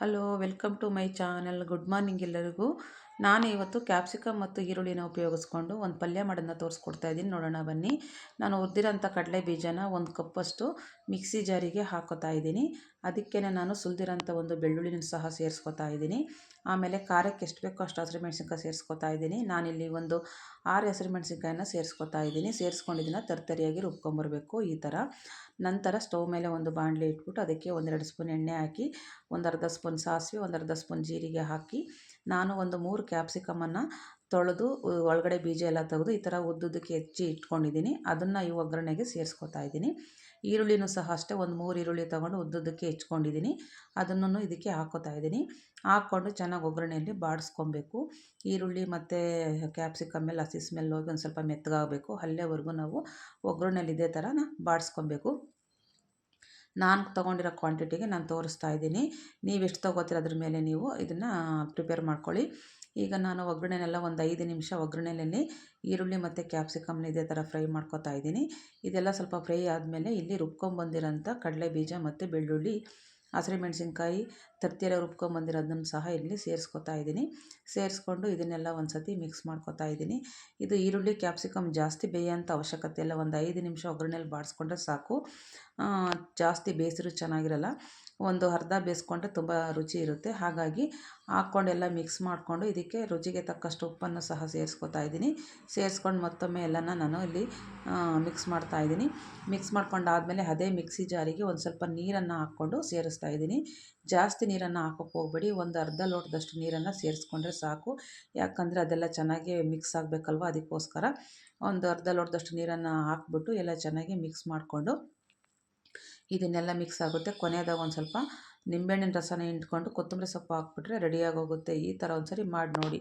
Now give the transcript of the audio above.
hello welcome to my channel good morning ಎಲ್ಲರಿಗೂ ನಾನು ಇವತ್ತು ಕ್ಯಾಪ್ಸಿಕಮ್ ಮತ್ತು ಈರುಳ್ಳಿನ ಉಪಯೋಗಿಸ್ಕೊಂಡು ಒಂದು ಪಲ್ಯ ಮಾಡೋದನ್ನ ತೋರಿಸ್ಕೊಡ್ತಾ ಇದ್ದೀನಿ. ನೋಡೋಣ, ಬನ್ನಿ. ನಾನು ಹುರಿದಿರೋಂಥ ಕಡಲೆ ಬೀಜನ ಒಂದು ಕಪ್ಪಷ್ಟು ಮಿಕ್ಸಿ ಜಾರಿಗೆ ಹಾಕೋತಾ ಇದ್ದೀನಿ. ಅದಕ್ಕೆ ನಾನು ಸುಲಿದಿರೋಂಥ ಒಂದು ಬೆಳ್ಳುಳ್ಳಿನ ಸಹ ಸೇರಿಸ್ಕೊತಾ ಇದ್ದೀನಿ. ಆಮೇಲೆ ಖಾರಕ್ಕೆ ಎಷ್ಟು ಬೇಕೋ ಅಷ್ಟು ಹಸಿರು ಮೆಣಸಿನ್ಕಾಯಿ ಸೇರಿಸ್ಕೊತಾ ಇದ್ದೀನಿ. ನಾನಿಲ್ಲಿ ಒಂದು ಆರು ಹಸಿರು ಮೆಣಸಿನ್ಕಾಯಿನ ಸೇರಿಸ್ಕೊತಾ ಇದ್ದೀನಿ. ಸೇರಿಸ್ಕೊಂಡಿದ್ದನ್ನು ತರ್ತರಿಯಾಗಿ ರುಬ್ಕೊಂಬರ್ಬೇಕು ಈ ಥರ. ನಂತರ ಸ್ಟವ್ ಮೇಲೆ ಒಂದು ಬಾಣಲೆ ಇಟ್ಬಿಟ್ಟು ಅದಕ್ಕೆ ಒಂದೆರಡು ಸ್ಪೂನ್ ಎಣ್ಣೆ ಹಾಕಿ ಒಂದು ಅರ್ಧ ಸ್ಪೂನ್ ಸಾಸಿವೆ ಒಂದು ಅರ್ಧ ಸ್ಪೂನ್ ಜೀರಿಗೆ ಹಾಕಿ, ನಾನು ಒಂದು ಮೂರು ಕ್ಯಾಪ್ಸಿಕಮನ್ನು ತೊಳೆದು ಒಳಗಡೆ ಬೀಜ ಎಲ್ಲ ತೆಗೆದು ಈ ಥರ ಉದ್ದುದಕ್ಕೆ ಹೆಚ್ಚಿ ಇಟ್ಕೊಂಡಿದ್ದೀನಿ. ಅದನ್ನು ಈ ಒಗ್ಗರಣೆಗೆ ಸೇರಿಸ್ಕೊತಾ ಇದ್ದೀನಿ. ಈರುಳ್ಳಿನೂ ಸಹ ಅಷ್ಟೇ, ಒಂದು ಮೂರು ಈರುಳ್ಳಿ ತೊಗೊಂಡು ಉದ್ದುದಕ್ಕೆ ಹೆಚ್ಕೊಂಡಿದ್ದೀನಿ. ಅದನ್ನು ಇದಕ್ಕೆ ಹಾಕೋತಾ ಇದ್ದೀನಿ. ಹಾಕ್ಕೊಂಡು ಚೆನ್ನಾಗಿ ಒಗ್ಗರಣೆಯಲ್ಲಿ ಬಾಡಿಸ್ಕೊಬೇಕು. ಈರುಳ್ಳಿ ಮತ್ತು ಕ್ಯಾಪ್ಸಿಕಮ್ ಎಲ್ಲ ಹಸಿ ಸ್ಮೆಲ್ ಹೋಗಿ ಒಂದು ಸ್ವಲ್ಪ ಮೆತ್ತಗಾಗಬೇಕು. ಅಲ್ಲೇವರೆಗೂ ನಾವು ಒಗ್ಗರಣೆಯಲ್ಲಿ ಇದೇ ಥರ ಬಾಡಿಸ್ಕೊಬೇಕು. ನಾನು ತೊಗೊಂಡಿರೋ ಕ್ವಾಂಟಿಟಿಗೆ ನಾನು ತೋರಿಸ್ತಾ ಇದ್ದೀನಿ. ನೀವು ಎಷ್ಟು ತೊಗೋತೀರ ಅದ್ರ ಮೇಲೆ ನೀವು ಇದನ್ನು ಪ್ರಿಪೇರ್ ಮಾಡ್ಕೊಳ್ಳಿ. ಈಗ ನಾನು ಒಗ್ಗರಣೆನೆಲ್ಲ ಒಂದು ಐದು ನಿಮಿಷ ಒಗ್ಗರಣೆಯಲ್ಲಿ ಈರುಳ್ಳಿ ಮತ್ತು ಕ್ಯಾಪ್ಸಿಕಮ್ನ ಇದೇ ಥರ ಫ್ರೈ ಮಾಡ್ಕೋತಾ ಇದ್ದೀನಿ. ಇದೆಲ್ಲ ಸ್ವಲ್ಪ ಫ್ರೈ ಆದಮೇಲೆ ಇಲ್ಲಿ ರುಬ್ಕೊಂಬಂದಿರೋಂಥ ಕಡಲೆ ಬೀಜ ಮತ್ತು ಬೆಳ್ಳುಳ್ಳಿ ಹಸಿರು ಮೆಣಸಿನ್ಕಾಯಿ ತರ್ತಿಯಲ್ಲಿ ರುಬ್ಕೊಂಬಂದಿರೋ ಅದನ್ನು ಸಹ ಇಲ್ಲಿ ಸೇರಿಸ್ಕೊತಾ ಇದ್ದೀನಿ. ಸೇರಿಸ್ಕೊಂಡು ಇದನ್ನೆಲ್ಲ ಒಂದು ಸತಿ ಮಿಕ್ಸ್ ಮಾಡ್ಕೊತಾ ಇದ್ದೀನಿ. ಇದು ಈರುಳ್ಳಿ ಕ್ಯಾಪ್ಸಿಕಮ್ ಜಾಸ್ತಿ ಬೇಯೋಂಥ ಅವಶ್ಯಕತೆ ಇಲ್ಲ. ಒಂದು ಐದು ನಿಮಿಷ ಒಗ್ಗರಣೆಲಿ ಬಾಡಿಸ್ಕೊಂಡ್ರೆ ಸಾಕು. ಜಾಸ್ತಿ ಬೇಯಿಸಿದ್ರು ಚೆನ್ನಾಗಿರಲ್ಲ. ಒಂದು ಅರ್ಧ ಬೇಯಿಸ್ಕೊಂಡ್ರೆ ತುಂಬ ರುಚಿ ಇರುತ್ತೆ. ಹಾಗಾಗಿ ಹಾಕ್ಕೊಂಡೆಲ್ಲ ಮಿಕ್ಸ್ ಮಾಡಿಕೊಂಡು ಇದಕ್ಕೆ ರುಚಿಗೆ ತಕ್ಕಷ್ಟು ಉಪ್ಪನ್ನು ಸಹ ಸೇರಿಸ್ಕೊತಾ ಇದ್ದೀನಿ. ಸೇರಿಸ್ಕೊಂಡು ಮತ್ತೊಮ್ಮೆ ಎಲ್ಲನ ನಾನು ಇಲ್ಲಿ ಮಿಕ್ಸ್ ಮಾಡ್ತಾ ಇದ್ದೀನಿ. ಮಿಕ್ಸ್ ಮಾಡ್ಕೊಂಡಾದಮೇಲೆ ಅದೇ ಮಿಕ್ಸಿ ಜಾರಿಗೆ ಒಂದು ಸ್ವಲ್ಪ ನೀರನ್ನು ಹಾಕ್ಕೊಂಡು ಸೇರಿಸ್ತಾ ಇದ್ದೀನಿ. ಜಾಸ್ತಿ ನೀರನ್ನು ಹಾಕೋಕ್ಕೆ ಹೋಗ್ಬೇಡಿ. ಒಂದು ಅರ್ಧ ಲೋಟದಷ್ಟು ನೀರನ್ನು ಸೇರಿಸ್ಕೊಂಡ್ರೆ ಸಾಕು. ಯಾಕಂದರೆ ಅದೆಲ್ಲ ಚೆನ್ನಾಗಿ ಮಿಕ್ಸ್ ಆಗಬೇಕಲ್ವ ಅದಕ್ಕೋಸ್ಕರ. ಒಂದು ಅರ್ಧ ಲೋಟದಷ್ಟು ನೀರನ್ನು ಹಾಕ್ಬಿಟ್ಟು ಎಲ್ಲ ಚೆನ್ನಾಗಿ ಮಿಕ್ಸ್ ಮಾಡಿಕೊಂಡು ಇದನ್ನೆಲ್ಲ ಮಿಕ್ಸ್ ಆಗುತ್ತೆ. ಕೊನೆಯದಾಗ ಒಂದು ಸ್ವಲ್ಪ ನಿಂಬೆಹಣ್ಣಿನ ರಸನ ಹಿಂಡ್ಕೊಂಡು ಕೊತ್ತಂಬರಿ ಸೊಪ್ಪು ಹಾಕ್ಬಿಟ್ರೆ ರೆಡಿಯಾಗೋಗುತ್ತೆ ಈ ಥರ ಒಂದು ಸರಿ ಮಾಡಿ ನೋಡಿ